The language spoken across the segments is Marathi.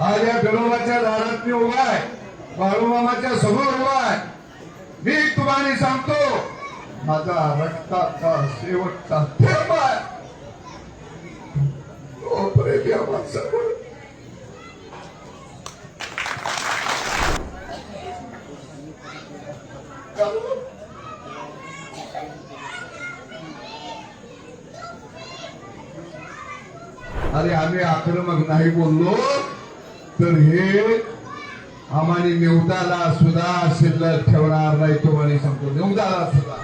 आज या बिरोबाच्या दारात मी उभा आहे. बाळूमामाच्या समोर उभा आहे. मी तुम्हाला सांगतो माझा रक्ताचा शेवटचा थेंब आहे. अरे आम्ही आक्रमक नाही बोललो. तर हे आम्हाला नेवताला सुद्धा शिल्लक ठेवणार नाही तुम्हाला सांगतो. नेवताला सुद्धा.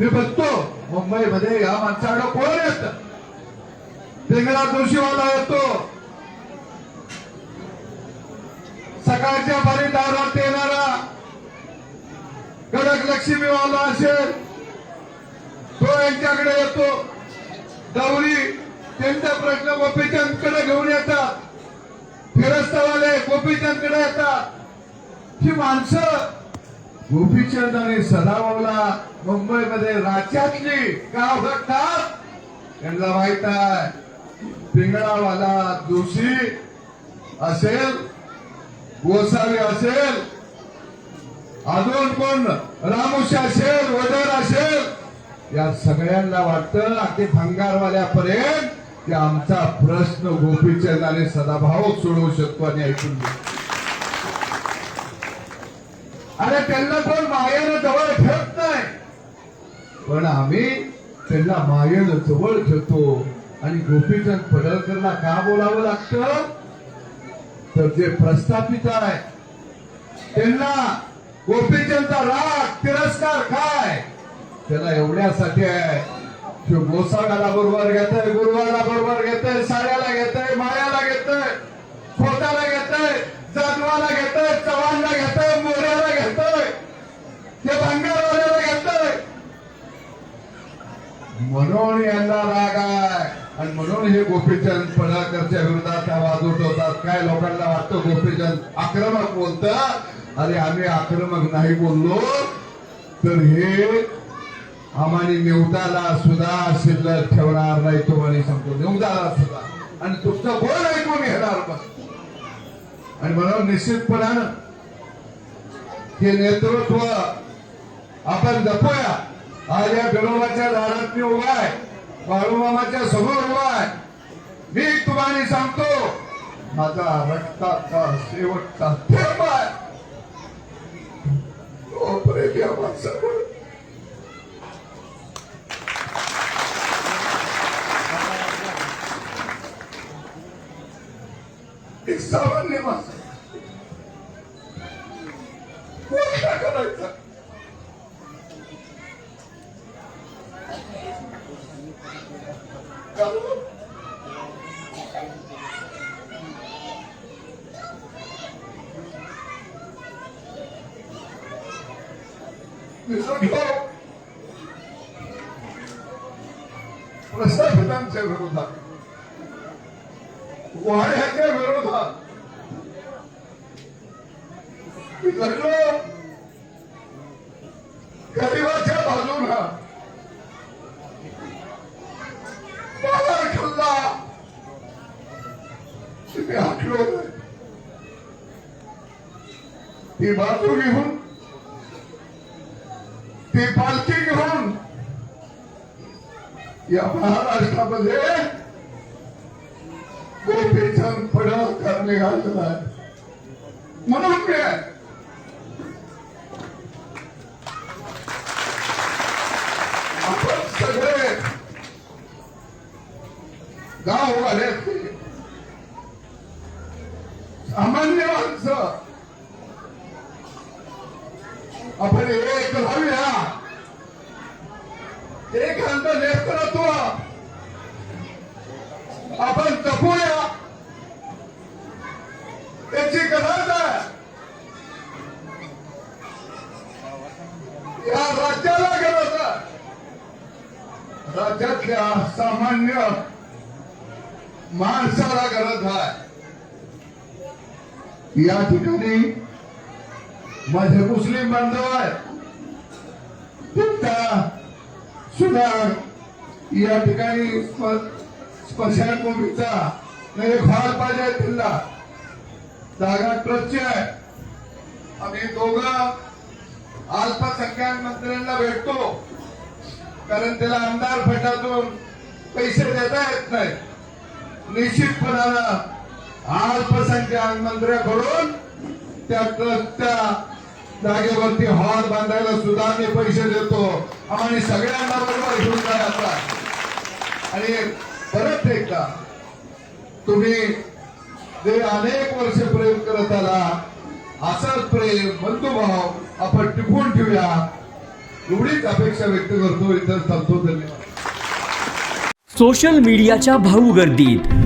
मी बघतो मुंबईमध्ये या माणसाकडे कोण येत? तेंगडा जोशीवाला येतो. सकाळच्या पारी दारात येणारा कडक लक्ष्मीवाला असेल तो यांच्याकडे येतो. दौरी त्यांचा प्रश्न गोपीचंदकडे घेऊन येतात. ग्रस्तवाले गोपीचंदकडे येतात. ही माणसं गोपीचंद आणि सदाभाऊला मुंबईमध्ये राज्यातली का ओळखतात त्यांना माहीत आहे पिंगळावाला जोशी असेल गोसावी असेल अजून कोण? रामुशी असेल वदर असेल. या सगळ्यांना वाटतं अगदी भंगारवाल्यापर्यंत की आमचा प्रश्न गोपीचंद आणि सदाभाऊ सोडवू शकतो आणि ऐकून घे अरे त्यांना कोण मायेनं जवळ ठेवत नाही? पण आम्ही त्यांना मायेनं जवळ ठेवतो. आणि गोपीचंद पडळकरला का बोलावं लागतं? तर जे प्रस्थापित आहे त्यांना गोपीचंदचा राग तिरस्कार काय? त्याला एवढ्यासाठी आहे की गोसाव्याला बरोबर घेतय गुरुवाला बरोबर घेतय साड्याला घेतय मायाला घेतय खोताला घेतय जाधवाला घेतय चव्हाणला घेतय मोऱ्याला घेतय ते भांगारवाल्याला घेतय. म्हणून यांना राग आहे. आणि म्हणून हे गोपीचंद पडळकरच्या विरोधात आवाज उठवतात. काय लोकांना वाटतं गोपीचंद आक्रमक बोलतात अरे आम्ही आक्रमक नाही बोललो. तर हे आम्हाला नेवताला सुद्धा शिल्लक ठेवणार नाही तुम्हाला सांगतो. नेवताला सुद्धा. आणि तुमचं बोल ऐकून घेणार बस आणि म्हणून निश्चितपणानं हे नेतृत्व आपण जपूया. आज या बिरोबाच्या दारात मी उभा आहे. बाळूमामाच्या समोर उभा आहे. मी तुम्हाला सांगतो माझा रक्ताचा शेवटचा थेंब आहे. करायचा प्रस्थापितांच्या विरोधात वाड्याच्या विरोधात मी लढलो गरिबाच्या बाजूला बाजार खाल्ला तुम्ही हाकलो ती बाजू घेऊन ती पालखी घेऊन या महाराष्ट्रामध्ये गोपीचंद पडळकर निघालेला आहे म्हणून मी आहे. आपण सगळे गाव आले सामान्य माणसं. आपण एक राहूया एक अंत नेतृत्व आपण जपूया. त्याची गरज आहे. या राज्याला गरज आहे. राज्यातल्या सामान्य माणसाला गरज आहे. या ठिकाणी माझे मुस्लिम बांधव आहेत. सुद्धा या ठिकाणी स्म- स्मशानभूमीचा एक पाहिजे तिला जागा ट्रस्टची आहे आम्ही दोघं अल्पसंख्याक मंत्र्यांना भेटतो कारण त्याला आमदार फटातून पैसे देता येत नाही निश्चितपणानं अल्पसंख्याक मंत्र्याकडून त्या ट्रस्टच्या जागेवरती हॉल बांधायला सुद्धा मी पैसे देतो. आम्हाला सगळ्यांना बरोबर घेऊन जायचा आणि परत एकदा तुम्ही जे अनेक वर्ष प्रेम करत आला असंच प्रेम बंधुभाव आपण टिकवून ठेवूया. एवढीच अपेक्षा व्यक्त करतो. इतर थांबतो. धन्यवाद. सोशल मीडियाच्या भाऊ गर्दीत.